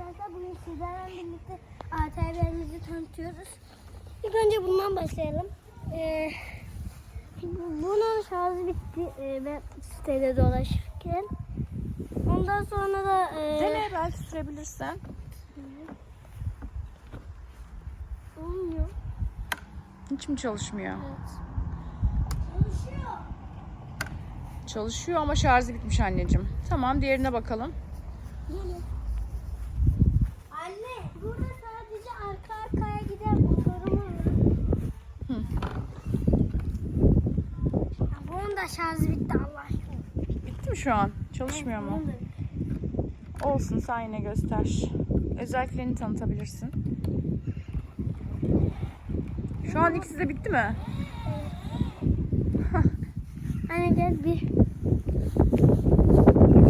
arkadaşlar bugün sizlerle birlikte ATV'mizi tanıtıyoruz. İlk önce bundan başlayalım. Ee, bunun şarjı bitti ee, ben sitede dolaşırken. Ondan sonra da ee, Dene belki sürebilirsen. olmuyor. Hiç mi çalışmıyor? Evet. Çalışıyor. Çalışıyor ama şarjı bitmiş anneciğim. Tamam diğerine bakalım. Gelin. Anne burada sadece arka arkaya giden motorum var. Hı. Ya Bunun da şarjı bitti Allah aşkına. Bitti mi şu an? Çalışmıyor mu? Olsun sen yine göster. Özelliklerini tanıtabilirsin. Şu an ikisi de bitti mi? Anne gel bir.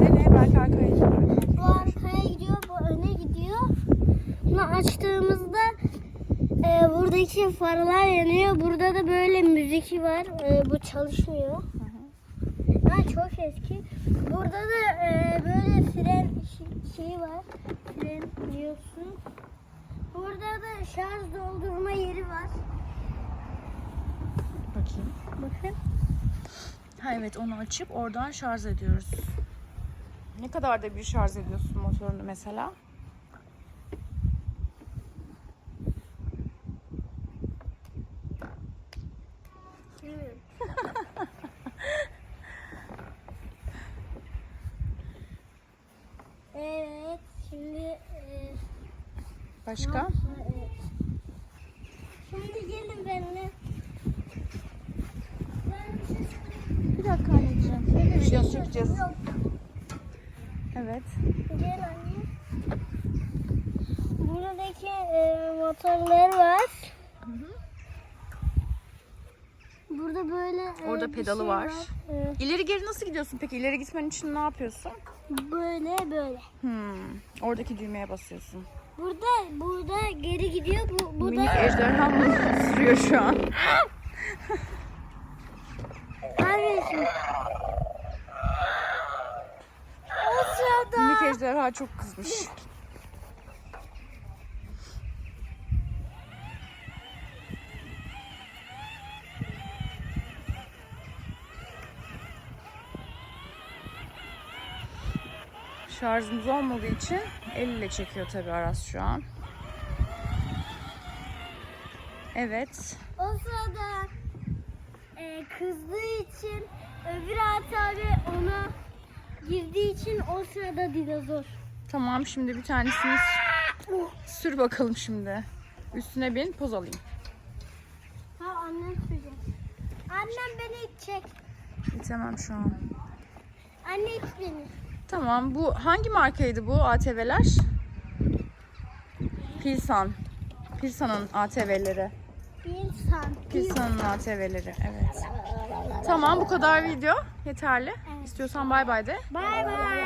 Dene belki arkaya gidiyor. Bu arkaya gidiyor, bu öne gidiyor. Bunu açtığımızda e, buradaki farlar yanıyor. Burada da böyle müzik var. E, bu çalışmıyor. Ha, çok eski. Burada da e, böyle fren şeyi var. Fren diyorsun. Burada da şarj doldurma yeri var. Bakayım. Bakın. Ha evet onu açıp oradan şarj ediyoruz. Ne kadar da bir şarj ediyorsun motorunu mesela? Evet. evet. Şimdi e, Başka? Evet. Şimdi gelin benimle. Bir şey. Bir dakika anneciğim. Şey şey çekeceğiz. Yok. Evet. Gel anne. Buradaki e, motorlar var. Burada böyle e, Orada bir pedalı şey var. E, İleri geri nasıl gidiyorsun peki? İleri gitmen için ne yapıyorsun? böyle böyle. Hmm. Oradaki düğmeye basıyorsun. Burada burada geri gidiyor. Bu, bu Minik da ejderha mı sürüyor şu an? Kardeşim. O sırada Minik ejderha çok kızmış. Şarjımız olmadığı için el ile çekiyor tabii Aras şu an. Evet. o sırada e, kızdığı için öbür at abi ona girdiği için o sırada dinozor. Tamam şimdi bir tanesini sür bakalım şimdi. Üstüne bin poz alayım. Ha annem sürecek. Annem beni itecek. Bitemem şu an. Anne it beni. Tamam bu hangi markaydı bu ATV'ler? Pilsan. Pilsan'ın ATV'leri. İnsan. Pilsan'ın ATV'leri evet. Tamam bu kadar video yeterli. Evet. İstiyorsan bay bay de. Bay bay.